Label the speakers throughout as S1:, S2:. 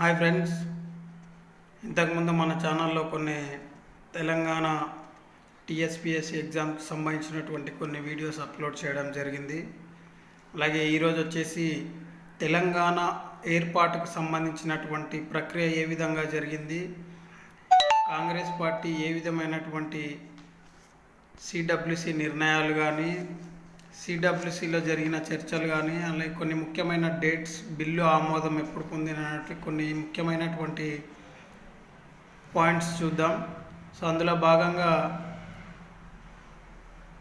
S1: Hi friends. ఇంతకుముందు మన ఛానల్లో కొన్ని తెలంగాణ టీఎస్పిఎస్సి ఎగ్జామ్కి సంబంధించినటువంటి కొన్ని వీడియోస్ అప్లోడ్ చేయడం జరిగింది. అలాగే ఈరోజు వచ్చేసి తెలంగాణ ఏర్పాటుకు సంబంధించినటువంటి ప్రక్రియ ఏ విధంగా జరిగింది? కాంగ్రెస్ పార్టీ ఏ విధమైనటువంటి సిడబ్ల్యూసి నిర్ణయాలు కానీ సిడబ్ల్యూసిలో జరిగిన చర్చలు కానీ అలాగే కొన్ని ముఖ్యమైన డేట్స్ బిల్లు ఆమోదం ఎప్పుడు పొందినటువంటి కొన్ని ముఖ్యమైనటువంటి పాయింట్స్ చూద్దాం. సో అందులో భాగంగా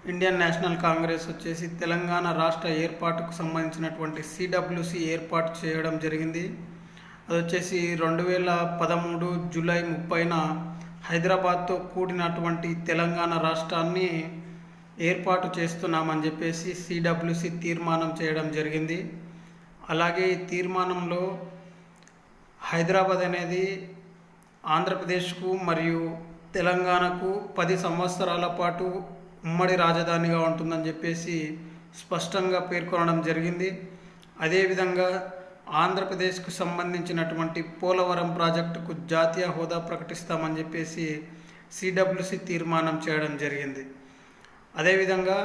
S1: ఇండియన్ నేషనల్ కాంగ్రెస్ వచ్చేసి తెలంగాణ రాష్ట్ర ఏర్పాటుకు సంబంధించినటువంటి సిడబ్ల్యూసి ఏర్పాటు చేయడం జరిగింది. అది వచ్చేసి రెండు వేల పదమూడు జూలై ముప్పైన హైదరాబాద్తో కూడినటువంటి తెలంగాణ రాష్ట్రాన్ని ఏర్పాటు చేస్తున్నామని చెప్పేసి సిడబ్ల్యూసి తీర్మానం చేయడం జరిగింది. అలాగే ఈ తీర్మానంలో హైదరాబాద్ అనేది ఆంధ్రప్రదేశ్కు మరియు తెలంగాణకు పది సంవత్సరాల పాటు ఉమ్మడి రాజధానిగా ఉంటుందని చెప్పేసి స్పష్టంగా పేర్కొనడం జరిగింది. అదేవిధంగా ఆంధ్రప్రదేశ్కు సంబంధించినటువంటి పోలవరం ప్రాజెక్టుకు జాతీయ హోదా ప్రకటిస్తామని చెప్పేసి సిడబ్ల్యూసి తీర్మానం చేయడం జరిగింది. అదేవిధంగా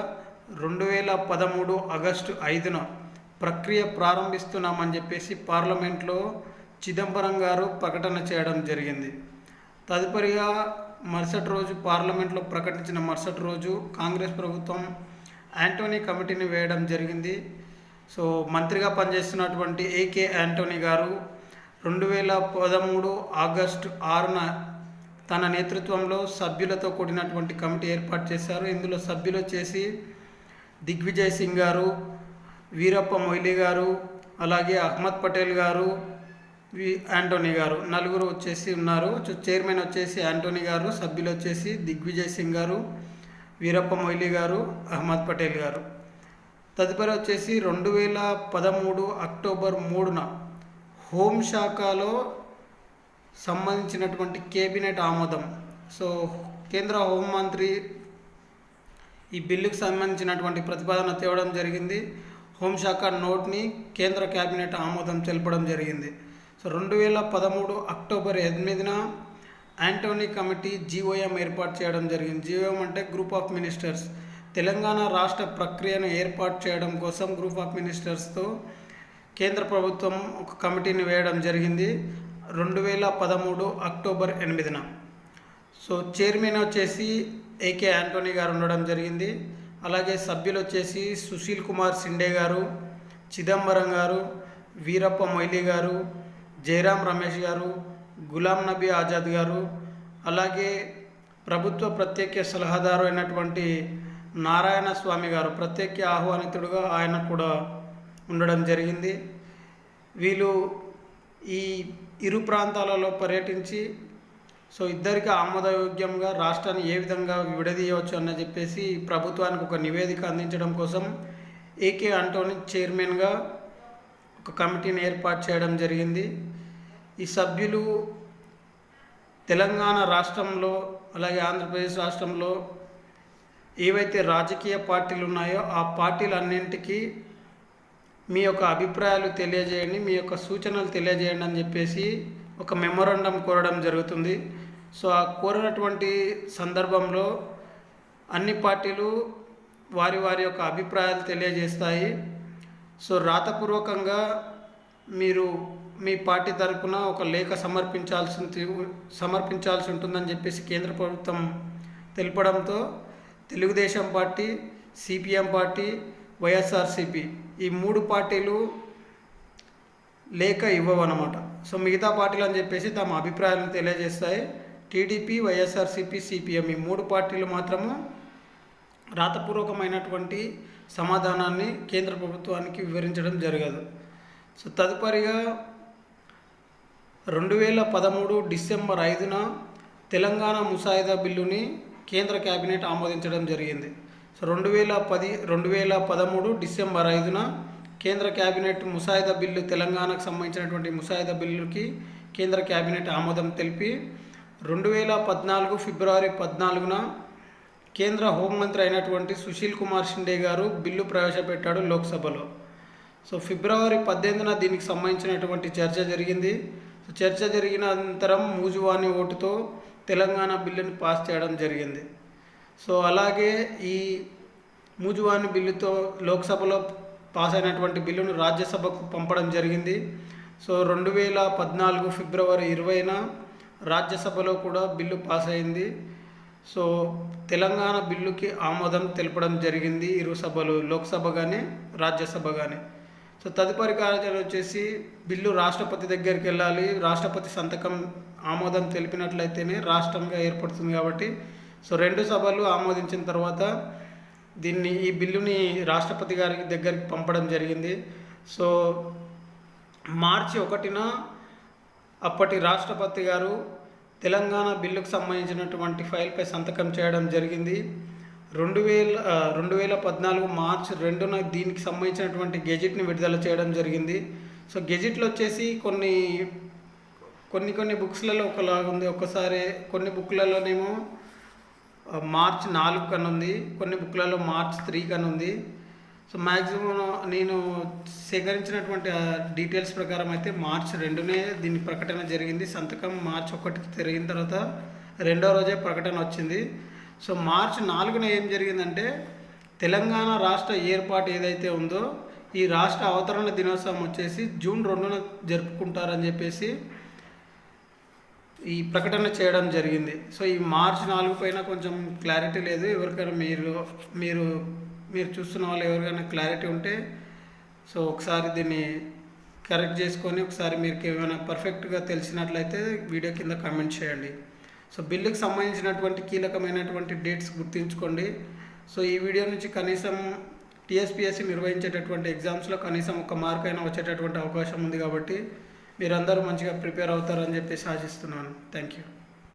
S1: రెండు వేల పదమూడు ఆగస్టు ఐదున ప్రక్రియ ప్రారంభిస్తున్నామని చెప్పేసి పార్లమెంట్లో చిదంబరం గారు ప్రకటన చేయడం జరిగింది. తదుపరిగా మరుసటి రోజు పార్లమెంట్లో ప్రకటించిన మరుసటి రోజు కాంగ్రెస్ ప్రభుత్వం యాంటోనీ కమిటీని వేయడం జరిగింది. సో మంత్రిగా పనిచేస్తున్నటువంటి ఏకే యాంటోనీ గారు రెండు వేల పదమూడు ఆగస్టు ఆరున తన నేతృత్వంలో సభ్యులతో కూడినటువంటి కమిటీ ఏర్పాటు చేశారు. ఇందులో సభ్యులు వచ్చేసి దిగ్విజయ్ సింగ్ గారు వీరప్ప మొయిలీ గారు అలాగే అహ్మద్ పటేల్ గారు వి యాంటోనీ గారు. నలుగురు వచ్చేసి ఉన్నారు. చైర్మన్ వచ్చేసి యాంటోనీ గారు సభ్యులు వచ్చేసి దిగ్విజయ్ సింగ్ గారు వీరప్ప మొయిలీ గారు అహ్మద్ పటేల్ గారు. తదుపరి వచ్చేసి రెండు వేల పదమూడు అక్టోబర్ మూడున హోంశాఖలో సంబంధించినటువంటి కేబినెట్ ఆమోదం. సో కేంద్ర హోంమంత్రి ఈ బిల్లుకు సంబంధించినటువంటి ప్రతిపాదన తేవడం జరిగింది. హోంశాఖ నోట్ని కేంద్ర కేబినెట్ ఆమోదం తెలపడం జరిగింది. సో రెండు వేల పదమూడు అక్టోబర్ ఎనిమిదిన యాంటోనీ కమిటీ జీఓఎం ఏర్పాటు చేయడం జరిగింది. జీఓఎం అంటే గ్రూప్ ఆఫ్ మినిస్టర్స్. తెలంగాణ రాష్ట్ర ప్రక్రియను ఏర్పాటు చేయడం కోసం గ్రూప్ ఆఫ్ మినిస్టర్స్తో కేంద్ర ప్రభుత్వం ఒక కమిటీని వేయడం జరిగింది. రెండు వేల పదమూడు అక్టోబర్ ఎనిమిదిన. సో చైర్మన్ వచ్చేసి ఏకే యాంటోనీ గారు ఉండడం జరిగింది. అలాగే సభ్యులు వచ్చేసి సుశీల్ కుమార్ సిండే గారు చిదంబరం గారు వీరప్ప మొయిలీ గారు జయరాం రమేష్ గారు గులాం నబీ ఆజాద్ గారు అలాగే ప్రభుత్వ ప్రత్యేక సలహాదారు అయినటువంటి నారాయణ స్వామి గారు ప్రత్యేక ఆహ్వానితుడుగా ఆయన కూడా ఉండడం జరిగింది. వీళ్ళు ఈ ఇరు ప్రాంతాలలో పర్యటించి సో ఇద్దరికి ఆమోదయోగ్యంగా రాష్ట్రాన్ని ఏ విధంగా విడదీయవచ్చు అని చెప్పేసి ప్రభుత్వానికి ఒక నివేదిక అందించడం కోసం ఏకే అంటోని చైర్మన్గా ఒక కమిటీని ఏర్పాటు చేయడం జరిగింది. ఈ సభ్యులు తెలంగాణ రాష్ట్రంలో అలాగే ఆంధ్రప్రదేశ్ రాష్ట్రంలో ఏవైతే రాజకీయ పార్టీలు ఉన్నాయో ఆ పార్టీలన్నింటికీ మీ యొక్క అభిప్రాయాలు తెలియజేయండి మీ యొక్క సూచనలు తెలియజేయండి అని చెప్పేసి ఒక మెమొరండం కోరడం జరుగుతుంది. సో ఆ కోరినటువంటి సందర్భంలో అన్ని పార్టీలు వారి వారి యొక్క అభిప్రాయాలు తెలియజేస్తాయి. సో రాతపూర్వకంగా మీరు మీ పార్టీ తరఫున ఒక లేఖ సమర్పించాల్సి సమర్పించాల్సి ఉంటుందని చెప్పేసి కేంద్ర ప్రభుత్వం తెలపడంతో Telugu Desam party CPM party YSRCP ఈ మూడు పార్టీలు లేఖ ఇవ్వవన్నమాట. సో మిగతా పార్టీలు అని చెప్పేసి తమ అభిప్రాయాలను తెలియజేస్తాయి. టీడీపీ వైఎస్ఆర్సీపీ సిపిఎం ఈ మూడు పార్టీలు మాత్రము రాతపూర్వకమైనటువంటి సమాధానాన్ని కేంద్ర ప్రభుత్వానికి వివరించడం జరగదు. సో తదుపరిగా రెండు వేల పదమూడు డిసెంబర్ ఐదున తెలంగాణ ముసాయిదా బిల్లుని కేంద్ర కేబినెట్ ఆమోదించడం జరిగింది. సో రెండు వేల పది రెండు వేల పదమూడు డిసెంబర్ ఐదున కేంద్ర కేబినెట్ ముసాయిదా బిల్లు తెలంగాణకు సంబంధించినటువంటి ముసాయిదా బిల్లుకి కేంద్ర కేబినెట్ ఆమోదం తెలిపి రెండు వేల పద్నాలుగు ఫిబ్రవరి పద్నాలుగున కేంద్ర హోంమంత్రి అయినటువంటి సుశీల్ కుమార్ షిండే గారు బిల్లు ప్రవేశపెట్టాడు లోక్సభలో. సో ఫిబ్రవరి పద్దెనిమిదిన దీనికి సంబంధించినటువంటి చర్చ జరిగింది. చర్చ జరిగిన అనంతరం మూజువాని ఓటుతో తెలంగాణ బిల్లును పాస్ చేయడం జరిగింది. సో అలాగే ఈ మూజువాని బిల్లుతో లోక్సభలో పాస్ అయినటువంటి బిల్లును రాజ్యసభకు పంపడం జరిగింది. సో రెండు వేల పద్నాలుగు ఫిబ్రవరి ఇరవైన రాజ్యసభలో కూడా బిల్లు పాస్ అయింది. సో తెలంగాణ బిల్లుకి ఆమోదం తెలపడం జరిగింది ఇరు సభలు లోక్సభ కానీ రాజ్యసభ కానీ సో తదుపరి కార్యాచరణ వచ్చేసి బిల్లు రాష్ట్రపతి దగ్గరికి వెళ్ళాలి. రాష్ట్రపతి సంతకం ఆమోదం తెలిపినట్లయితేనే రాష్ట్రంగా ఏర్పడుతుంది కాబట్టి సో రెండు సభలు ఆమోదించిన తర్వాత దీన్ని ఈ బిల్లుని రాష్ట్రపతి గారి దగ్గరికి పంపడం జరిగింది. సో మార్చి ఒకటిన అప్పటి రాష్ట్రపతి గారు తెలంగాణ బిల్లుకు సంబంధించినటువంటి ఫైల్పై సంతకం చేయడం జరిగింది. రెండు వేల రెండు వేల పద్నాలుగు మార్చ్ రెండున దీనికి సంబంధించినటువంటి గెజిట్ని విడుదల చేయడం జరిగింది. సో గెజిట్లో వచ్చేసి కొన్ని కొన్ని కొన్ని బుక్స్లలో ఒకలాగా ఉంది ఒకసారి కొన్ని బుక్లలోనేమో మార్చ్ నాలుగు కన్నా ఉంది కొన్ని బుక్లలో మార్చ్ త్రీ కన్నా ఉంది సో మ్యాక్సిమం నేను సేకరించినటువంటి డీటెయిల్స్ ప్రకారం అయితే మార్చ్ రెండునే దీని ప్రకటన జరిగింది. సంతకం మార్చ్ ఒకటికి తిరిగిన తర్వాత రెండో రోజే ప్రకటన వచ్చింది. సో మార్చ్ నాలుగున ఏం జరిగిందంటే తెలంగాణ రాష్ట్ర ఏర్పాటు ఏదైతే ఉందో ఈ రాష్ట్ర అవతరణ దినోత్సవం వచ్చేసి జూన్ రెండున జరుపుకుంటారని చెప్పేసి ఈ ప్రకటన చేయడం జరిగింది. సో ఈ మార్చ్ నాలుగు పైన కొంచెం క్లారిటీ లేదు. ఎవరికైనా మీరు మీరు మీరు చూస్తున్న వాళ్ళు ఎవరికైనా క్లారిటీ ఉంటే సో ఒకసారి దీన్ని కరెక్ట్ చేసుకొని ఒకసారి మీకు ఏమైనా పర్ఫెక్ట్గా తెలిసినట్లయితే వీడియో కింద కమెంట్ చేయండి. సో బిల్లుకి సంబంధించినటువంటి కీలకమైనటువంటి డేట్స్ గుర్తుంచుకోండి. సో ఈ వీడియో నుంచి కనీసం టీఎస్పిఎస్సి నిర్వహించేటటువంటి ఎగ్జామ్స్లో కనీసం ఒక మార్క్ అయినా వచ్చేటటువంటి అవకాశం ఉంది కాబట్టి మీరందరూ మంచిగా ప్రిపేర్ అవుతారని చెప్పేసి ఆశిస్తున్నాను. Thank you